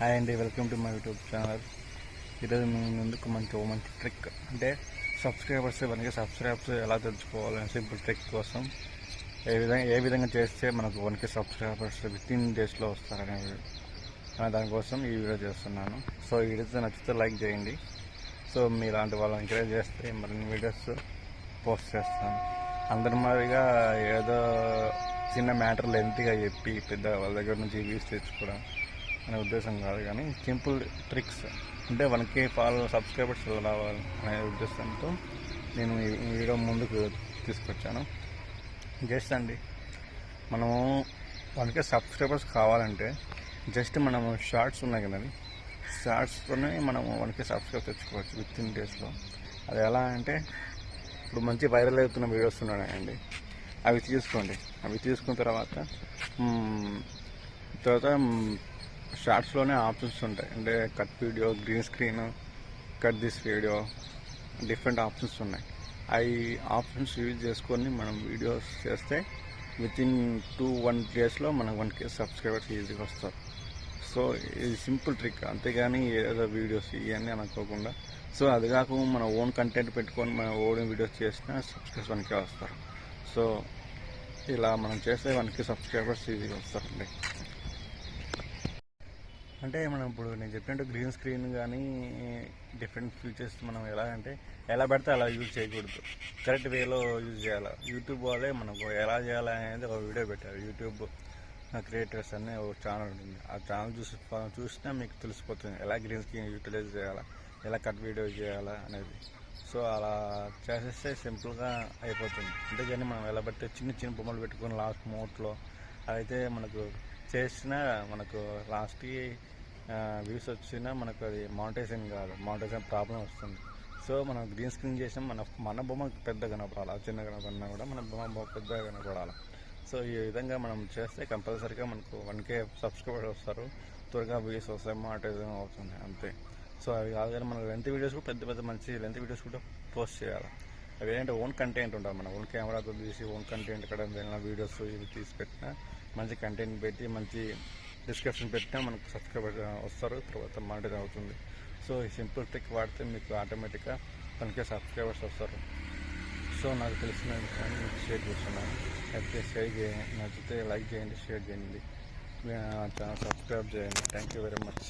Hi అండి welcome to my YouTube channel ఈరోజు మీ ముందుకు మంచి ఓ మంచి ట్రిక్ అంటే సబ్స్క్రైబర్స్ మనకి సబ్స్క్రైబర్స్ ఎలా తెలుసుకోవాలని సింపుల్ ట్రిక్ కోసం ఏ విధంగా ఏ విధంగా చేస్తే మనకు వన్కి సబ్స్క్రైబర్స్ విత్ ఇన్ డేస్లో వస్తారనే అనే దానికోసం ఈ వీడియో చేస్తున్నాను. సో ఈ వీడియో నచ్చితే లైక్ చేయండి. సో మీ ఇలాంటి వాళ్ళని ఎంకరేజ్ చేస్తే మరిన్ని వీడియోస్ పోస్ట్ చేస్తాను. అందరి మాదిరిగా ఏదో చిన్న మ్యాటర్ లెంత్గా చెప్పి పెద్ద వాళ్ళ దగ్గర నుంచి వ్యూస్ తెచ్చుకోవడం అనే ఉద్దేశం కాదు కానీ సింపుల్ ట్రిక్స్ అంటే వన్కే ఫాలో సబ్స్క్రైబర్స్ రావాలి అనే ఉద్దేశంతో నేను ఈ వీడియో ముందుకు తీసుకొచ్చాను. జస్ట్ అండి మనము వన్కే సబ్స్క్రైబర్స్ కావాలంటే జస్ట్ మనము షార్ట్స్ ఉన్నాయి కదండి షార్ట్స్తోనే మనము వన్కే సబ్స్క్రైబ్ తెచ్చుకోవచ్చు విత్ ఇన్ డేస్లో. అది ఎలా అంటే ఇప్పుడు మంచి వైరల్ అవుతున్న వీడియోస్ ఉన్నాయండి అవి తీసుకోండి. అవి తీసుకున్న తర్వాత తర్వాత షార్ట్స్లోనే ఆప్షన్స్ ఉంటాయి. అంటే cut video green screen cut this video different options ఉన్నాయి. అవి ఆప్షన్స్ యూజ్ చేసుకొని మనం వీడియోస్ చేస్తే విత్ ఇన్ టూ వన్ డేస్లో మన వన్ కే సబ్స్క్రైబర్స్ ఈజీగా వస్తారు. సో ఇది సింపుల్ ట్రిక్ అంతేగాని ఏదో వీడియోస్ ఇవన్నీ అనుకోకుండా సో అది కాకుండా మన ఓన్ కంటెంట్ పెట్టుకొని మన ఓన్ వీడియోస్ చేసినా సబ్స్క్రైబర్స్ వన్కే వస్తారు. సో ఇలా మనం చేస్తే వన్కే సబ్స్క్రైబర్స్ ఈజీగా వస్తారండి. అంటే మనం ఇప్పుడు నేను చెప్పినట్టు గ్రీన్ స్క్రీన్ కానీ డిఫరెంట్ ఫీచర్స్ మనం ఎలా అంటే ఎలా పెడితే అలా యూజ్ చేయకూడదు. కరెక్ట్ వేలో యూజ్ చేయాలి? యూట్యూబ్ వాళ్ళే మనకు ఎలా చేయాలి అనేది ఒక వీడియో పెట్టారు. యూట్యూబ్ క్రియేటర్స్ అనే ఒక ఛానల్ ఉంటుంది. ఆ ఛానల్ చూసి చూసినా మీకు తెలిసిపోతుంది. ఎలా గ్రీన్ స్క్రీన్ యూటిలైజ్ చేయాలా? ఎలా కట్ వీడియో చేయాలా అనేది. సో అలా చేసేస్తే సింపుల్గా అయిపోతుంది. అంతేగాని మనం ఎలా పడితే చిన్న చిన్న బొమ్మలు పెట్టుకొని లాస్ట్ మోట్లో అయితే మనకు చేసిన మనకు లాస్ట్కి వ్యూస్ వచ్చినా మనకు అది మానిటైజేషన్ కాదు మానిటైజేషన్ ప్రాబ్లం వస్తుంది. సో మనం గ్రీన్ స్క్రీన్ చేసినా మన మన బొమ్మ పెద్దగా కనపడాలి? చిన్న కనపడినా కూడా మన బొమ్మ పెద్దగా కనపడాలి? సో ఈ విధంగా మనం చేస్తే కంపల్సరీగా మనకు వన్ కే సబ్స్క్రైబర్ వస్తారు. త్వరగా వ్యూస్ వస్తాయి మానిటైజేషన్ అవుతుంది అంతే. సో అవి కాదు కానీ మన లెంత్ వీడియోస్ కూడా పెద్ద పెద్ద మంచి లెంత్ వీడియోస్ కూడా పోస్ట్ చేయాలి? అదేంటంటే ఓన్ కంటెంట్ ఉంటుంది మన. ఓన్ కెమెరాతో తీసి ఓన్ కంటెంట్ ఇక్కడ వెళ్ళిన వీడియోస్ ఇవి తీసి పెట్టినా మంచి కంటెంట్ పెట్టి మంచి డిస్క్రిప్షన్ పెట్టినా మనకు సబ్స్క్రైబర్ వస్తారు. తర్వాత మానిటైజ్ అవుతుంది. సో ఈ సింపుల్ ట్రిక్ వాడితే మీకు ఆటోమేటిక్గా మనకే సబ్స్క్రైబర్స్ వస్తారు. సో నాకు తెలిసిన విషయాన్ని మీకు షేర్ చేస్తున్నాను. అయితే షేర్ చేయండి నచ్చితే లైక్ చేయండి షేర్ చేయండి. ఛానల్ సబ్స్క్రైబ్ చేయండి. Thank you very much